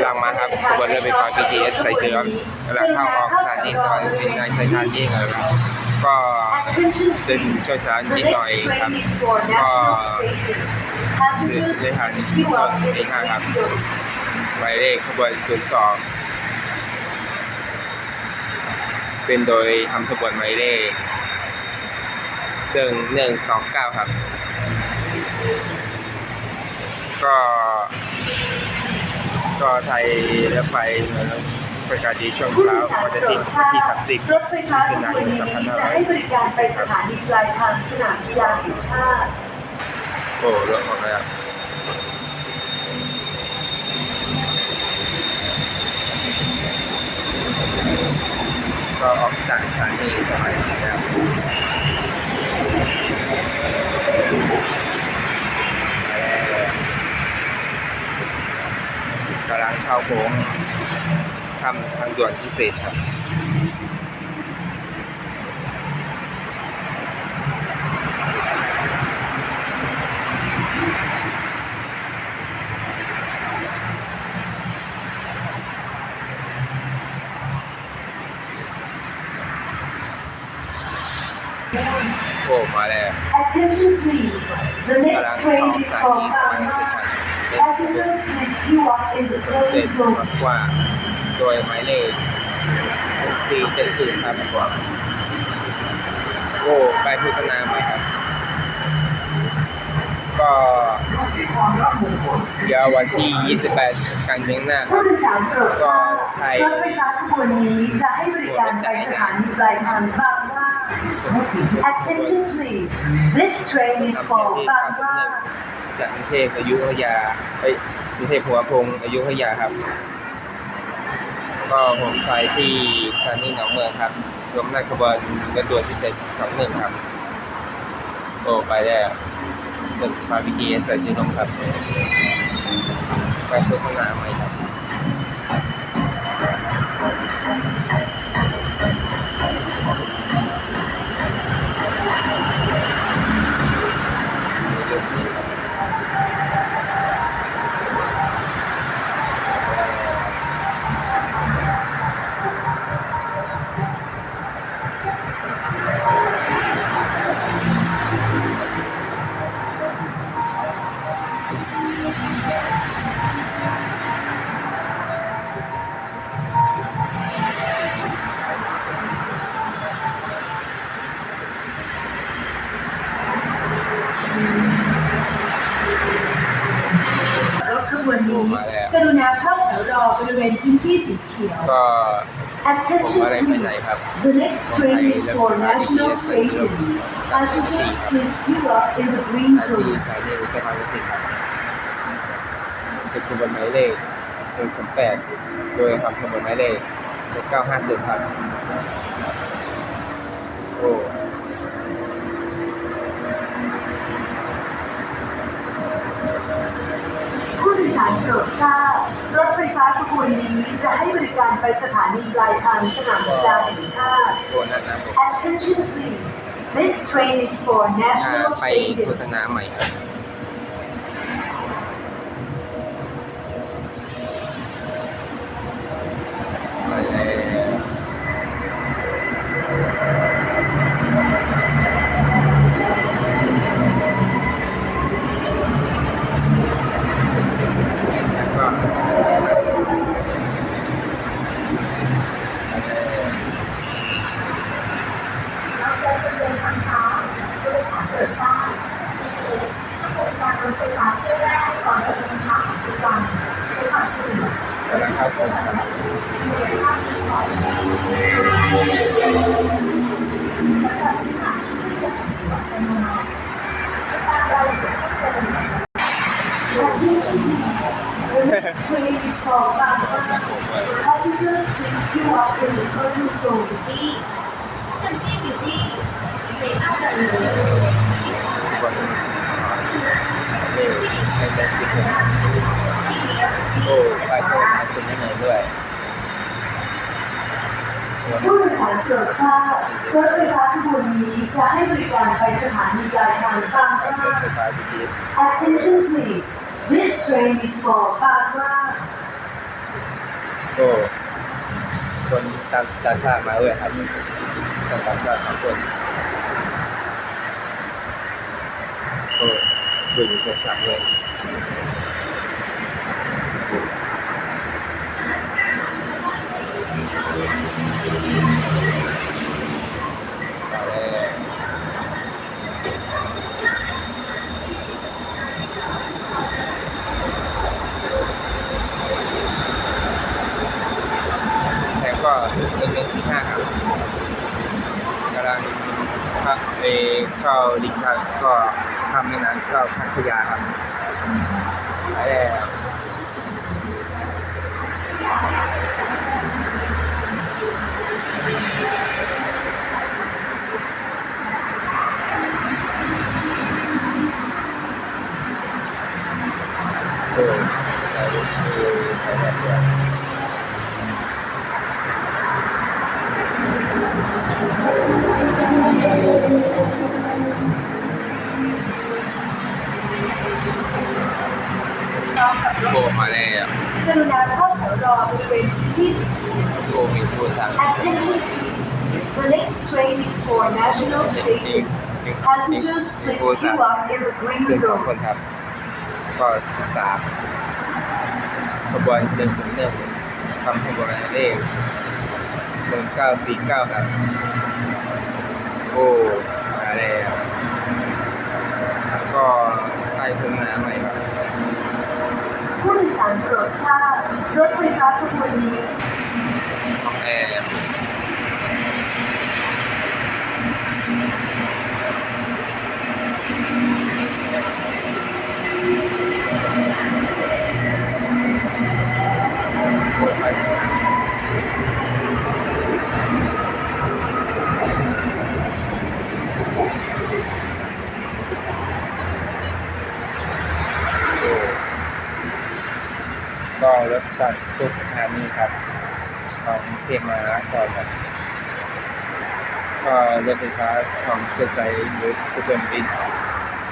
หลังมาครับขบวนรถไฟฟ้า BTS สายเสือกำลังเข้าออกสถานีสวรรค์สินในชัยชาติยิ่งครับก็เป็นช่วงเช้านิดหน่อยครับ ก็ได้ทันตอนตีห้าครับหมายเลขขบวน02เป็นโดยทำขบวนหมายเลขหนึ่งหนึ่งสองเก้าครับ ก็ ก็ไทยและไฟประกาศดีช่วงเช้าวันโปรที่ดทราที่บ30รถไฟฟ้าขมิถุบนายวนนนี้2500จะให้บริการไปสถานีปลายทางสนามกีฬาแห่งชาติโอ้เรื่องของแล้วก็ออกจากสถานีสมัยแล้วกำลังเข้าโค้งทำทางด่วนพิเศษครับโอ้มาแล้ว Attention please the กำ next ลัง train เข้า is สถา from นีกำลังเสร็จ Bangkok ค สมเด็จ zone กว่าโดยหมายเลขสี่เจ็ดสี่ครับโอ้ไปโฆษณาไหมครับ ก็เดี๋ยววันที่ 28 กันยายนหน้าคผู้รับโดยสารโปรดทราบรถไฟฟ้าขบวนนี้จะให้บริการไปสถานีปลายทางบาง Attention please this train is for บางหว่าจากกรุงเทพอายุธยาเอ้ยกรุงเทพหัวพงอายุธยาครับ ก็ผมไปที่สถานีหนองเมืองครับรวมหน้าขบวนกระด่วพิเศษสองหนึ่งครับโอ้ไปแล้วตึกฟาร์บิเกสใส่จีนงครับไปโฆษณาไหมครับ กรุณาเข้าแถวรอบริเวณพื้นที่สีเขียว ก็ ผม Attention อะไรไป please ไหนครับ The next train is for National Stadium. Passengers please queue up in the green สถานี zone. เป็นขบวนหมายเลขหนึ่งสามแปดโดยทำขบวนหมายเลขเก้าห้าศูนย์ครับโอ้ผู้โดยสารโปรดทราบรถไฟฟ้าขบวนนี้จะให้บริการไปสถานีปลายทางสนามกีฬาแห่งชาติ ตัวนั้นนะผม Attention please. This train is for ถ้า National ไปโฆษ Stadium. ณาใหม่ครับไปแล้วแล้วก็ เราจะดำเนินทางช้าผู้โดยสารโปรดทราบ ถ้าบริการรถไฟฟ้าเที่ยวแรกก่อนจะเป็นเช้าของทุกวันด้วยความสะดวก กำลังเข้าสู่ครับ มีค่าที่ก่อนสำหรับสถานที่จะเป็นหัวใจมากติดตามรายละเอียดเพิ่มเติมและที่ที่ The next train is for Bangkok. Passengers please queue up in the curtain zone. ที่ท่านที่อ ยู่ที่เซน่าจะเหลือคนเร็วใช้ได้วยผู้โดยสารโปรดทราบรถไฟฟ้าขบวนนี้จะให้บริการไปสถานีปลายทางบางร่า Attention please this train is for บางหว่าโอ้คนตางต่าชามาด้ยครับคนต่าชาสองคนโอ้ดูโทรศัพท์เลยมาแล้วแล้วก็เดือนเดือนที่ห้าครับกำลังพักไปเข้าลิงทันก็ท ก็พัทยาครับไปแล้ว โอ้ยใส่คือใส่แบบเนี้ย โทรมาแล้วกรุณาเข้าแถวรอบริเวณที่โทรมีโทรสั่ง Attention The next train is for National Stadium อีก Passengers please queue up in the green นสองคน zone ครับก็สามขบวนหนึ่งถึงหนึ่งทำขบวนหมายเลขหนึ่งเก้าสี่เก้าครับโอ้มาแล้วก็ใต้ทุ่งนาใหม่ครับ ผู้โดยสารโปรดทราบรถไฟฟ้าขบวนนี้ของแอร์โอ้ยไปสนามโอ้ก็รถจากทุกสถานีครับ ของเทมาก่อนครับก็ รถไฟฟ้าของจะใช้หรือจะเป็นบิน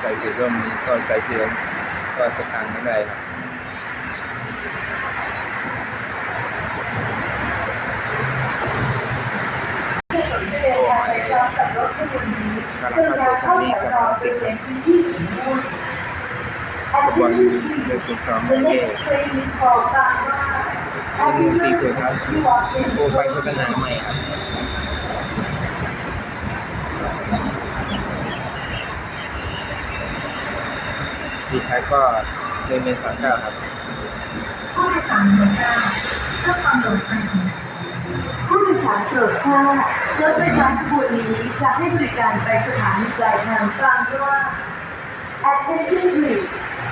ใส่สีร่มนี้ก็ใส่เชื้อก็จะทางไม่ได้ครับที่สนใจเดินทางไปพร้อมกับรถขบวนนี้กรุณาเข้าแถวรอบวนที่สีม่วงขบวน Attention หนึ่งจุดสองเม next train is for Bangla หนึ่สี่ Passengers ศูนย์ครับโอ้ไปโฆษณาใหม่ครับ ดีท้ายก็หนึ่งหนึ่งสามเก้าครับผู้โดยสารโปรดทราบเพื่อความปลอดภัยผู้โดยสารโปรดทราบรถไฟฟ้าขบวนนี้จะให้บริการไปสถานีปลายทางบางว่า Attention please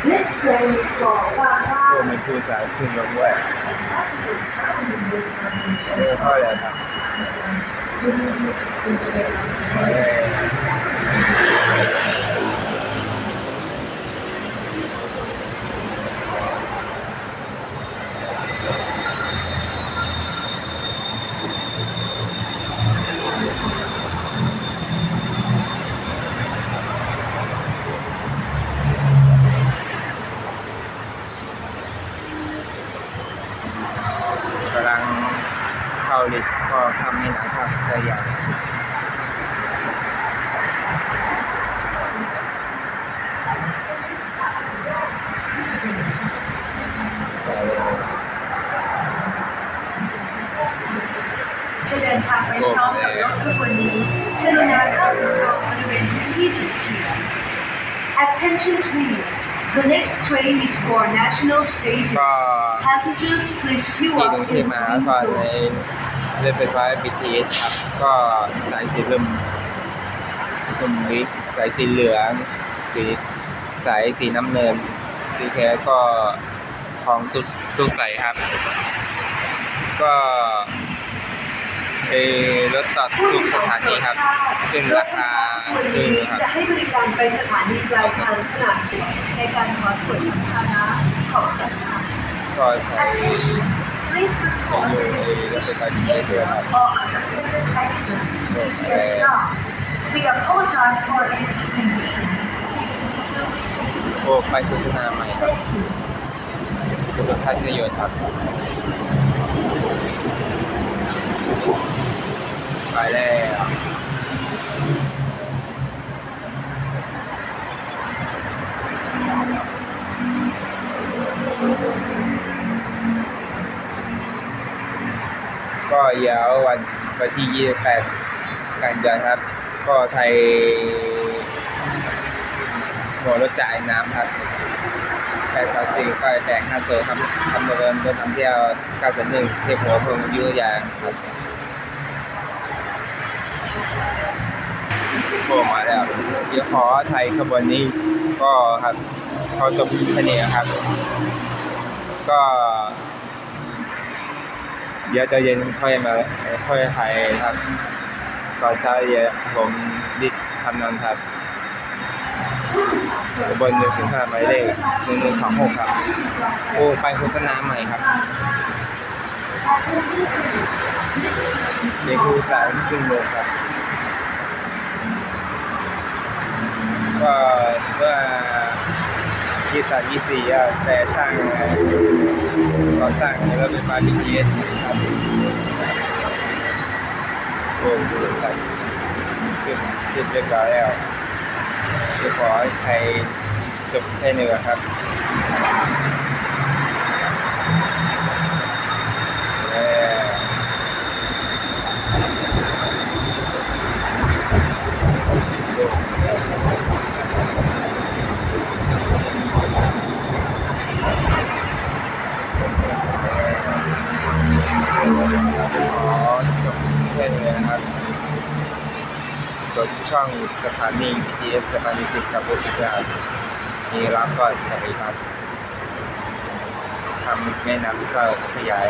This train is for บางว่าโอ้มีผู้สายขึ้นลงด้วย Passengers traveling with เออ conditions เข้าเลยครับเอ่อากำลังเข้าลิฟต์ก็ทำให้นะครับแต่อย่าง จะเดินทางไปพร้อมกับรถขบวนนี้กรุณาเข้าสู่บริเวณพื้นที่สีเขียว Attention please The next train is for National ก็ Stadium Passengers please queue ที่ up กรุงเทพ in มหา the นคร green ใน zone รถไฟฟ้า BTS ครับ ก็สายสีเหลืองสีชมพูสายสีเหลือง สีสายสีน้ำเนิน สีแท้ก็ของตุกตุกใสครับ ก็ เออรถตัดทุกสถานีครับ ขึ้นราคาขึ้นครับจะให้บริการไปสถานีปลายทางสนามบินในการขอตรวจสัมภาระของพนักงานก็ใช้ Please ขอ report งอยู่ในรถไฟฟ้า BTS ด้วยครับ all unattended passengers to the stop. We apologize for any inconvenience. โอ้ไปโฆษณาใหม่ครับ Thank you. คุณภาพยนตร์ครับ ไปแล้วก็เดี๋ยววันวันที่ 28 กันยายนครับ ก็ไทยหัวรถจ่ายน้ำครับแปดสามสี่ก็แจกห้าตัวครับทำเดินเดินทำเที่ยวเก้าสิบหนึ่งเทพหัวพงยุทธยาครับ โทรมาแล้วเดี๋ยวขอไทยขบวนนี้ก็ครับเขาจบแค่นี้ครับ ก็ เดี๋ยวจะเย็นค่อยมาค่อยไทยครับตอนเช้าเย็นผมดิดทำนอนครับบนหนึ่งสิบห้าหมายเลขหนึ่งหนึ่งสองหกครับ โอ้ไปโฆษณาใหม่ครับเด็กครูสามครึ่งโมงครับ ก็เมื่อยี่สามยี่สี่อะแต่ช่างก่อสร้างรถไฟฟ้า BTS ครับโอ้ดูใส่ขึ้นขึ้นเรียบร้อยแล้วจะขอให้ใครจบแค่หนือครับเอ่อขอจบแค่เหนือนะครับ กด ช่องสถานี BTS สถานีสิบกับบุษรามีรับก็สวัสดีครับทำแม่น้ำก็ขยาย